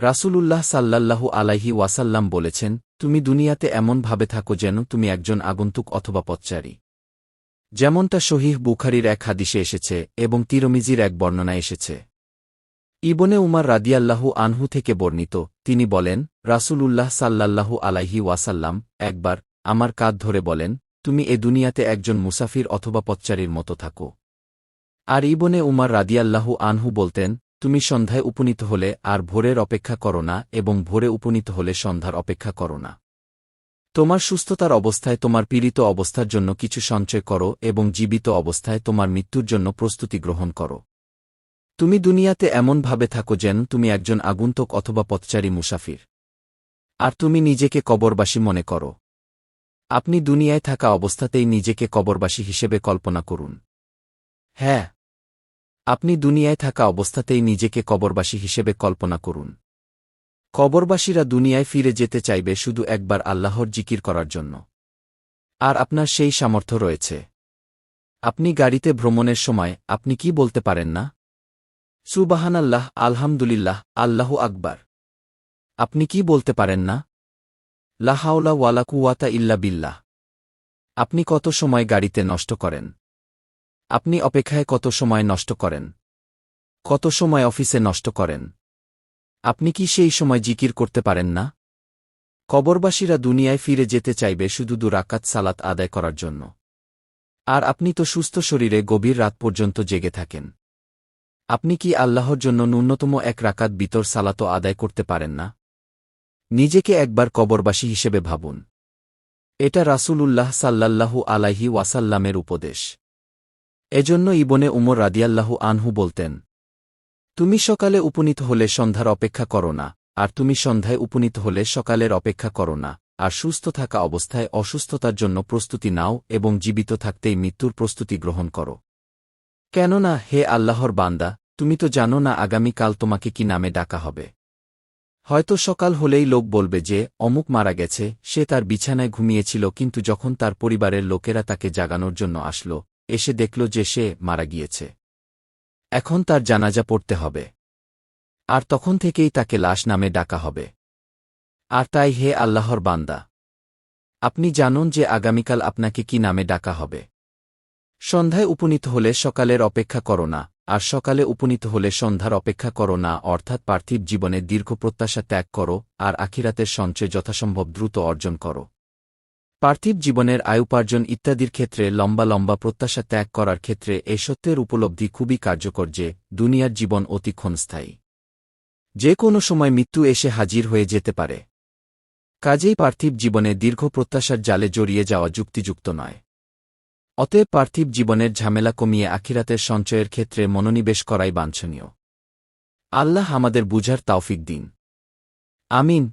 রাসূলুল্লাহ সাল্লাল্লাহু আলাইহি ওয়াসাল্লাম বলেছেন, তুমি দুনিয়াতে এমন ভাবে থাকো যেন তুমি একজন আগন্তুক অথবা পথচারী। যেমনটা শহীহ বুখারির এক হাদিসে এসেছে এবং তিরমিজির এক বর্ণনা এসেছে। ইবনে উমার রাদিয়াল্লাহু আনহু থেকে বর্ণিত, তিনি বলেন, রাসূলুল্লাহ সাল্লাল্লাহু আলাইহি ওয়াসাল্লাম একবার আমার কাঁধ ধরে বলেন, তুমি এ দুনিয়াতে একজন মুসাফির অথবা পথচারীর মতো থাকো আর ইবনে উমার রাদিয়াল্লাহু আনহু বলতেন তুমি সন্ধ্যায় উপনীত হলে আর ভোরের অপেক্ষা করো না এবং ভোরে উপনীত হলে সন্ধ্যার অপেক্ষা করো না। তোমার সুস্থতার অবস্থায় তোমার পীড়িত অবস্থার জন্য কিছু সঞ্চয় করো এবং জীবিত অবস্থায় তোমার মৃত্যুর জন্য প্রস্তুতি গ্রহণ করো। তুমি দুনিয়াতে এমনভাবে থাকো যেন তুমি একজন আগন্তুক অথবা পথচারী মুসাফির। আর তুমি নিজেকে কবরবাসী মনে করো। আপনি দুনিয়ায় থাকা অবস্থাতেই নিজেকে কবরবাসী হিসেবে কল্পনা করুন। হ্যাঁ আপনি দুনিয়ায় থাকা অবস্থাতেই নিজেকে কবরবাসী হিসেবে কল্পনা করুন। কবরবাসীরা দুনিয়ায় ফিরে যেতে চাইবে শুধু একবার আল্লাহর জিকির করার জন্য। আর আপনার সেই সামর্থ্য রয়েছে। আপনি গাড়িতে ভ্রমণের সময় আপনি কি বলতে পারেন না? সুবাহানাল্লাহ, আলহামদুলিল্লাহ, আল্লাহ আকবার। আপনি কি বলতে পারেন না? লাহাওলা ওয়ালা কুওয়াতা ইল্লা বিল্লাহ। আপনি কত সময় গাড়িতে নষ্ট করেন? আপনি অপেক্ষায় কত সময় নষ্ট করেন? কত সময় অফিসে নষ্ট করেন? আপনি কি সেই সময় জিকির করতে পারেন না? কবরবাসীরা দুনিয়ায় ফিরে যেতে চাইবে শুধু দুরাকাত সালাত আদায় করার জন্য। আর আপনি তো সুস্থ শরীরে গভীর রাত পর্যন্ত জেগে থাকেন। আপনি কি আল্লাহর জন্য ন্যূনতম এক রাকাত বিতর সালাতো আদায় করতে পারেন না? নিজেকে একবার কবরবাসী হিসেবে ভাবুন। এটা রাসূলুল্লাহ সাল্লাল্লাহু আলাইহি ওয়াসাল্লামের উপদেশ। এজন্য ইবনে উমর রাদিয়াল্লাহু আনহু বলতেন, তুমি সকালে উপনীত হলে সন্ধ্যার অপেক্ষা করো না, আর তুমি সন্ধ্যায় উপনীত হলে সকালের অপেক্ষা করো না, আর সুস্থ থাকা অবস্থায় অসুস্থতার জন্য প্রস্তুতি নাও এবং জীবিত থাকতেই মৃত্যুর প্রস্তুতি গ্রহণ করো। কেননা হে আল্লাহর বান্দা, তুমি তো জানো না আগামীকাল তোমাকে কি নামে ডাকা হবে। হয়তো সকাল হলেই লোক বলবে যে, অমুক মারা গেছে, সে তার বিছানায় ঘুমিয়েছিল কিন্তু যখন তার পরিবারের লোকেরা তাকে জাগানোর জন্য আসল এসে দেখল যে সে মারা গিয়েছে। এখন তার জানাজা পড়তে হবে। আর তখন থেকেই তাকে লাশ নামে ডাকা হবে। আর তাই হে আল্লাহর বান্দা, আপনি জানুন যে আগামীকাল আপনাকে কি নামে ডাকা হবে। সন্ধ্যায় উপনীত হলে সকালের অপেক্ষা করো না, আর সকালে উপনীত হলে সন্ধ্যার অপেক্ষা করো না, অর্থাৎ পার্থিব জীবনে দীর্ঘ প্রত্যাশা ত্যাগ করো, আর আখিরাতের সঞ্চয় যথাসম্ভব দ্রুত অর্জন করো। পার্থিব জীবনের আয়ুপার্জন ইত্যাদির ক্ষেত্রে লম্বা লম্বা প্রত্যাশা ত্যাগ করার ক্ষেত্রে এ সত্যের উপলব্ধি খুবই কার্যকর যে, দুনিয়ার জীবন অতি ক্ষণস্থায়ী। যে কোনো সময় মৃত্যু এসে হাজির হয়ে যেতে পারে। কাজেই পার্থিব জীবনে দীর্ঘ প্রত্যাশার জালে জড়িয়ে যাওয়া যুক্তিযুক্ত নয়। অতএব পার্থিব জীবনের ঝামেলা কমিয়ে আখিরাতের সঞ্চয়ের ক্ষেত্রে মনোনিবেশ করাই বাঞ্ছনীয়। আল্লাহ আমাদের বুঝার তাওফিক দিন। আমিন।